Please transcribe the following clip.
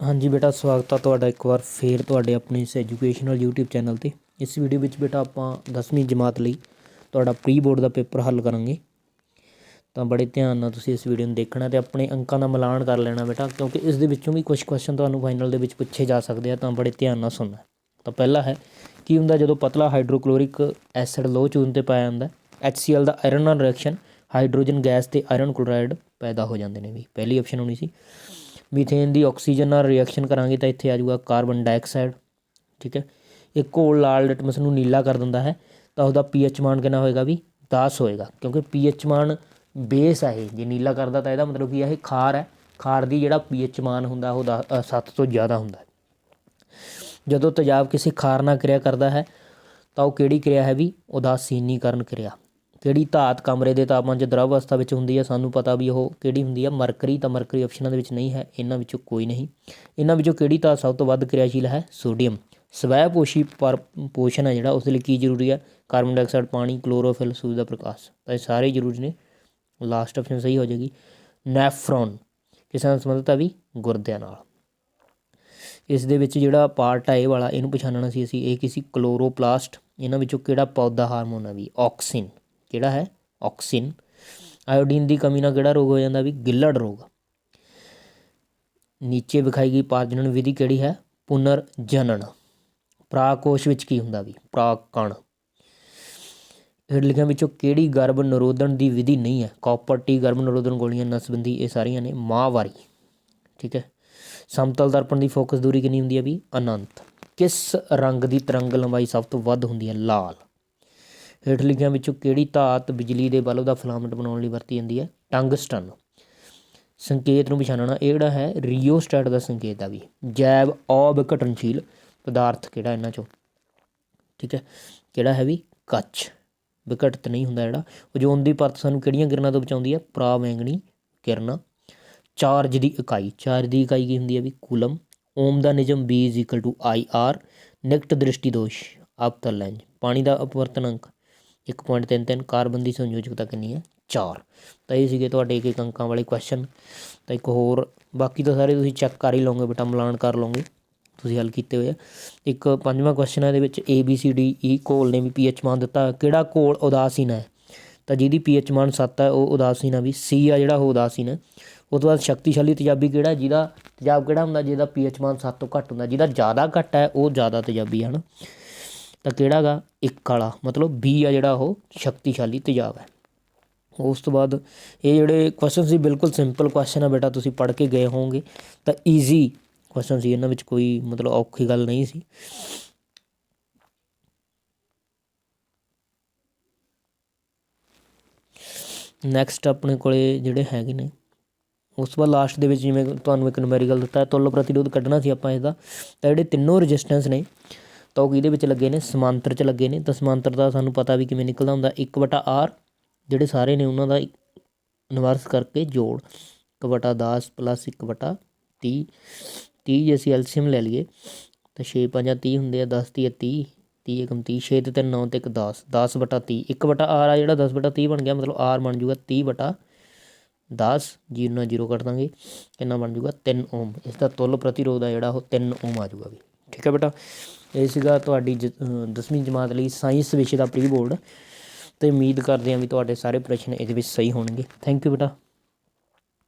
ਹਾਂਜੀ ਬੇਟਾ, ਸਵਾਗਤ ਆ ਤੁਹਾਡਾ ਇੱਕ ਵਾਰ ਫੇਰ ਤੁਹਾਡੇ ਆਪਣੇ ਇਸ ਐਜੂਕੇਸ਼ਨਲ YouTube ਚੈਨਲ ਤੇ। ਇਸ ਵੀਡੀਓ ਵਿੱਚ ਬੇਟਾ ਆਪਾਂ 10ਵੀਂ ਜਮਾਤ ਲਈ ਤੁਹਾਡਾ ਪ੍ਰੀ ਬੋਰਡ ਦਾ ਪੇਪਰ ਹੱਲ ਕਰਾਂਗੇ। ਤਾਂ ਬੜੇ ਧਿਆਨ ਨਾਲ ਤੁਸੀਂ ਇਸ ਵੀਡੀਓ ਨੂੰ ਦੇਖਣਾ ਤੇ ਆਪਣੇ ਅੰਕਾਂ ਦਾ ਮਿਲਾਨ ਕਰ ਲੈਣਾ ਬੇਟਾ, ਕਿਉਂਕਿ ਇਸ ਦੇ ਵਿੱਚੋਂ ਵੀ ਕੁਝ ਕੁਐਸਚਨ ਤੁਹਾਨੂੰ ਫਾਈਨਲ ਦੇ ਵਿੱਚ ਪੁੱਛੇ ਜਾ ਸਕਦੇ ਆ, ਤਾਂ ਬੜੇ ਧਿਆਨ ਨਾਲ ਸੁਣਨਾ। ਤਾਂ ਪਹਿਲਾ ਹੈ, ਕੀ ਹੁੰਦਾ ਜਦੋਂ ਪਤਲਾ ਹਾਈਡਰੋਕਲੋਰਿਕ ਐਸਿਡ ਲੋ ਚੂਨ ਤੇ ਪਾਇਆ ਜਾਂਦਾ HCl ਦਾ ਆਇਰਨ ਨਾਲ ਰਿਐਕਸ਼ਨ ਹਾਈਡਰੋਜਨ ਗੈਸ ਤੇ ਆਇਰਨ ਕਲੋਰਾਈਡ ਪੈਦਾ ਹੋ ਜਾਂਦੇ ਨੇ ਵੀ। ਪਹਿਲੀ ਆਪਸ਼ਨ ਹੋਣੀ ਸੀ। ਮੀਥੇਨ ਦੀ ਆਕਸੀਜਨ ਨਾਲ ਰਿਐਕਸ਼ਨ ਕਰਾਂਗੇ ਤਾਂ ਇੱਥੇ ਆ ਜਾਊਗਾ ਕਾਰਬਨ ਡਾਈਆਕਸਾਈਡ ਠੀਕ ਹੈ। ਇਹ ਘੋਲ ਲਾਲ ਲਿਟਮਸ ਨੂੰ ਨੀਲਾ ਕਰ ਦਿੰਦਾ ਹੈ, ਤਾਂ ਉਹਦਾ ਪੀਐਚ ਮਾਨ ਕਿੰਨਾ ਹੋਏਗਾ ਵੀ 10 ਹੋਏਗਾ, ਕਿਉਂਕਿ ਪੀਐਚ ਮਾਨ ਬੇਸ ਹੈ ਇਹ, ਜੇ ਨੀਲਾ ਕਰਦਾ ਤਾਂ ਇਹਦਾ ਮਤਲਬ ਕੀ ਹੈ ਇਹ ਖਾਰ ਹੈ। ਖਾਰ ਦੀ ਜਿਹੜਾ ਪੀਐਚ ਮਾਨ ਹੁੰਦਾ, ਉਹ 7 ਤੋਂ ਜ਼ਿਆਦਾ ਹੁੰਦਾ ਹੈ। ਜਦੋਂ ਤੇਜ਼ਾਬ ਕਿਸੇ ਖਾਰ ਨਾਲ ਕਿਰਿਆ ਕਰਦਾ ਹੈ, ਤਾਂ ਉਹ ਕਿਹੜੀ ਕਿਰਿਆ ਹੈ ਵੀ ਉਦਾਸੀਨੀਕਰਨ ਕਿਰਿਆ। ਕਿਹੜੀ ਧਾਤ ਕਮਰੇ ਦੇ ਤਾਪਮਾਨ 'ਚ ਦਰਵ ਅਵਸਥਾ ਵਿੱਚ ਹੁੰਦੀ ਹੈ, ਸਾਨੂੰ ਪਤਾ ਵੀ ਉਹ ਕਿਹੜੀ ਹੁੰਦੀ ਹੈ। ਮਰਕਰੀ ਤਾਂ ਮਰਕਰੀ ਆਪਸ਼ਨਾਂ ਦੇ ਵਿੱਚ ਨਹੀਂ ਹੈ, ਇਹਨਾਂ ਵਿੱਚੋਂ ਕੋਈ ਨਹੀਂ। ਇਹਨਾਂ ਵਿੱਚੋਂ ਕਿਹੜੀ ਧਾਤ ਸਭ ਤੋਂ ਵੱਧ ਕਿਰਿਆਸ਼ੀਲ ਹੈ? ਸੋਡੀਅਮ। ਸਵੈ ਪੋਸ਼ੀ ਪਰ ਪੋਸ਼ਣ ਹੈ ਜਿਹੜਾ, ਉਸ ਲਈ ਕੀ ਜ਼ਰੂਰੀ ਹੈ? ਕਾਰਬਨ ਡਾਈਆਕਸਾਈਡ, ਪਾਣੀ, ਕਲੋਰੋਫਿਲ, ਸੂਰਜ ਦਾ ਪ੍ਰਕਾਸ਼। ਤਾਂ ਇਹ ਸਾਰੇ ਜ਼ਰੂਰੀ ਨੇ। ਲਾਸਟ ਆਪਸ਼ਨ ਸਹੀ ਹੋ ਜਾਏਗੀ। ਨੈਫਰੋਨ। ਕਿਸ ਨਾਲ ਸੰਬੰਧਿਤ ਹੈ ਵੀ ਗੁਰਦਿਆਂ ਨਾਲ। ਇਸ ਦੇ ਵਿੱਚ ਜਿਹੜਾ ਪਾਰਟ ਹੈ ਇਹ ਵਾਲਾ, ਇਹਨੂੰ ਪਛਾਣਨਾ ਸੀ ਅਸੀਂ। ਇਹ ਕਿਸੇ ਕਲੋਰੋਪਲਾਸਟ। ਇਹਨਾਂ ਵਿੱਚੋਂ ਕਿਹੜਾ ਪੌਦਾ ਹਾਰਮੋਨ ਹੈ ਵੀ? ਆਕਸਿਨ। ਕਿਹੜਾ ਹੈ? ਆਕਸਿਨ ਆਇਓਡੀਨ ਦੀ ਕਮੀ ਨਾਲ ਕਿਹੜਾ ਰੋਗ ਹੋ ਜਾਂਦਾ ਵੀ? ਗਿੱਲੜ ਰੋਗ। ਨੀਚੇ ਵਿਖਾਈ ਗਈ ਪਾਰਜਨਨ ਵਿਧੀ ਕਿਹੜੀ ਹੈ? ਪੁਨਰ ਜਨਨ ਪ੍ਰਾਕੋਸ਼ ਵਿੱਚ ਕੀ ਹੁੰਦਾ ਵੀ? ਪ੍ਰਾਕ ਕਣ ਹੇਠ ਲਿਖਿਆਂ ਵਿੱਚੋਂ ਕਿਹੜੀ ਗਰਭ ਨਿਰੋਧਨ ਦੀ ਵਿਧੀ ਨਹੀਂ ਹੈ? ਕਾਪਰ, ਟੀ, ਗਰਭ ਨਿਰੋਧਨ ਗੋਲੀਆਂ ਨਸਬੰਦੀ ਇਹ ਸਾਰੀਆਂ ਨੇ ਮਾਹਵਾਰੀ। ਠੀਕ ਹੈ? ਸਮਤਲ ਦਰਪਣ ਦੀ ਫੋਕਸ ਦੂਰੀ ਕਿੰਨੀ ਹੁੰਦੀ ਹੈ ਵੀ? ਅਨੰਤ। ਕਿਸ ਰੰਗ ਦੀ ਤਰੰਗ ਲੰਬਾਈ ਸਭ ਤੋਂ ਵੱਧ ਹੁੰਦੀ ਹੈ? ਲਾਲ। ਹੇਠ ਲਿਖਿਆਂ ਵਿੱਚੋਂ ਕਿਹੜੀ ਧਾਤ ਬਿਜਲੀ ਦੇ ਬਲਬ ਦਾ ਫਿਲਾਮੈਂਟ ਬਣਾਉਣ ਲਈ ਵਰਤੀ ਜਾਂਦੀ ਹੈ? ਟੰਗਸਟਨ। ਸੰਕੇਤ ਨੂੰ ਪਛਾਣਨਾ ਇਹ ਜਿਹੜਾ ਹੈ, ਰਿਓਸਟੈਟ ਦਾ ਸੰਕੇਤ ਆ ਵੀ। ਜੈਵ ਅਵਿਘਟਨਸ਼ੀਲ ਪਦਾਰਥ ਕਿਹੜਾ ਇਹਨਾਂ ਚੋਂ? ਠੀਕ ਹੈ, ਕਿਹੜਾ ਹੈ ਵੀ? ਕੱਚ। ਵਿਘਟਿਤ ਨਹੀਂ ਹੁੰਦਾ ਜਿਹੜਾ। ਓਜ਼ੋਨ ਦੀ ਪਰਤ ਸਾਨੂੰ ਕਿਹੜੀਆਂ ਕਿਰਨਾਂ ਤੋਂ ਬਚਾਉਂਦੀ ਹੈ? ਪ੍ਰਾਵੈਂਗਣੀ ਕਿਰਨਾਂ। ਚਾਰਜ ਦੀ ਇਕਾਈ। ਚਾਰਜ ਦੀ ਇਕਾਈ ਕੀ ਹੁੰਦੀ ਹੈ ਵੀ? ਕੂਲਮ। ਓਮ ਦਾ ਨਿਯਮ B IR ਨਿਕਟ ਦ੍ਰਿਸ਼ਟੀ ਦੋਸ਼। ਅਪਤਲ ਲੈਂਜ ਪਾਣੀ ਦਾ ਅਪਵਰਤਨ ਅੰਕ। 1.33 ਕਾਰਬਨ ਦੀ ਸੰਯੋਜਕਤਾ ਕਿੰਨੀ ਹੈ? 4 ਤਾਂ ਇਹ ਸੀਗੇ ਤੁਹਾਡੇ ਇੱਕ ਇੱਕ ਅੰਕਾਂ ਵਾਲੇ ਕੁਐਸਚਨ ਤਾਂ ਇੱਕ ਹੋਰ, ਬਾਕੀ ਤਾਂ ਸਾਰੇ ਤੁਸੀਂ ਚੈੱਕ ਕਰ ਹੀ ਲਓਗੇ ਬੇਟਾ ਮਿਲਾਨ ਕਰ ਲਓਗੇ। ਤੁਸੀਂ ਹੱਲ ਕੀਤੇ ਹੋਏ ਆ। ਇੱਕ ਪੰਜਵਾਂ ਕੁਐਸਚਨ ਹੈ ਇਹਦੇ ਵਿੱਚ A B C D E ਘੋਲ ਨੇ ਵੀ pH ਮਾਨ ਦਿੱਤਾ। ਕਿਹੜਾ ਘੋਲ ਉਦਾਸੀਨ ਹੈ? ਤਾਂ ਜਿਹਦੀ pH ਮਾਨ 7 ਹੈ, ਉਹ ਉਦਾਸੀਨ ਆ ਵੀ ਸੀ ਆ ਜਿਹੜਾ ਉਹ ਉਦਾਸੀਨ ਹੈ। ਉਸ ਤੋਂ ਬਾਅਦ ਸ਼ਕਤੀਸ਼ਾਲੀ ਤੇਜ਼ਾਬੀ ਕਿਹੜਾ ਜਿਹਦਾ ਤੇਜ਼ਾਬ ਕਿਹੜਾ ਹੁੰਦਾ? ਜਿਹਦਾ pH ਮਾਨ 7 ਤੋਂ ਘੱਟ ਹੁੰਦਾ। ਜਿਹਦਾ ਜ਼ਿਆਦਾ ਘੱਟ ਹੈ, ਉਹ ਜ਼ਿਆਦਾ ਤੇਜ਼ਾਬੀ ਹੈ ਨਾ ਤਾਂ ਕਿਹੜਾ ਗਾ? ਇੱਕ ਵਾਲਾ ਮਤਲਬ ਬੀ ਆ ਜਿਹੜਾ ਉਹ ਸ਼ਕਤੀਸ਼ਾਲੀ ਤੇਜ਼ਾਬ ਹੈ। ਉਸ ਤੋਂ ਬਾਅਦ ਇਹ ਜਿਹੜੇ ਕੁਐਸਚਨ ਸੀ, ਬਿਲਕੁਲ ਸਿੰਪਲ ਕੁਐਸਚਨ ਆ ਬੇਟਾ, ਤੁਸੀਂ ਪੜ੍ਹ ਕੇ ਗਏ ਹੋਵੋਗੇ। ਤਾਂ ਈਜ਼ੀ ਕੁਐਸਚਨ ਸੀ, ਇਹਨਾਂ ਵਿੱਚ ਕੋਈ ਮਤਲਬ ਔਖੀ ਗੱਲ ਨਹੀਂ ਸੀ। ਨੈਕਸਟ ਆਪਣੇ ਕੋਲੇ ਜਿਹੜੇ ਹੈਗੇ ਨੇ, ਉਸ ਤੋਂ ਬਾਅਦ ਲਾਸਟ ਦੇ ਵਿੱਚ ਜਿਵੇਂ ਤੁਹਾਨੂੰ ਇੱਕ ਨੂਮੈਰੀਕਲ ਦਿੱਤਾ ਹੈ ਤੁੱਲ ਪ੍ਰਤੀਰੋਧ ਕੱਢਣਾ ਸੀ ਆਪਾਂ ਇਹਦਾ। ਤਾਂ ਜਿਹੜੇ ਤਿੰਨੋਂ ਰੈਜ਼ਿਸਟੈਂਸ ਨੇ ਤਾਂ ਉਹ ਕਿਹਦੇ ਵਿੱਚ ਲੱਗੇ ਨੇ? ਸਮਾਂਤਰ 'ਚ ਲੱਗੇ ਨੇ। ਤਾਂ ਸਮਾਂਤਰ ਦਾ ਸਾਨੂੰ ਪਤਾ ਵੀ ਕਿਵੇਂ ਨਿਕਲਦਾ ਹੁੰਦਾ। 1/r ਜਿਹੜੇ ਸਾਰੇ ਨੇ ਉਹਨਾਂ ਦਾ ਇਨਵਰਸ ਕਰਕੇ ਜੋੜ। 1/10 ਪਲੱਸ 1/30 30 ਜੇ ਅਸੀਂ ਐਲਸੀਐਮ ਲੈ ਲਈਏ, ਤਾਂ 6 5 30 ਹੁੰਦੇ ਆ। 10 30 30 30 ਏਕਮ 30 6 ਤੇ 3 9 ਤੇ 1 10 10 ਬਟਾ 30 1 ਬਟਾ ਆਰ ਆ ਜਿਹੜਾ 10 ਬਟਾ 30 ਬਣ ਗਿਆ, ਮਤਲਬ ਆਰ ਬਣ ਜੂਗਾ 30 ਬਟਾ 10 ਜੀਰੋ ਨਾਲ ਜੀਰੋ ਕੱਟ ਦਾਂਗੇ। ਕਿੰਨਾ ਬਣ ਜੂਗਾ? 3 ਓਮ ਇਸ ਦਾ ਤੁੱਲ ਪ੍ਰਤੀਰੋਧ ਆ ਜਿਹੜਾ, ਉਹ 3 ਓਮ ਆ ਜੂਗਾ ਵੀ। ਠੀਕ ਹੈ ਬੇਟਾ? ਇਹ ਸੀਗਾ ਤੁਹਾਡੀ 10ਵੀਂ ਜਮਾਤ ਲਈ ਸਾਇੰਸ ਵਿਸ਼ੇ ਦਾ ਪ੍ਰੀ ਬੋਰਡ ਤੇ ਉਮੀਦ ਕਰਦੇ ਹਾਂ ਵੀ ਤੁਹਾਡੇ ਸਾਰੇ ਪ੍ਰਸ਼ਨ ਇਹਦੇ ਵਿੱਚ ਸਹੀ ਹੋਣਗੇ। ਥੈਂਕ ਯੂ ਬੇਟਾ।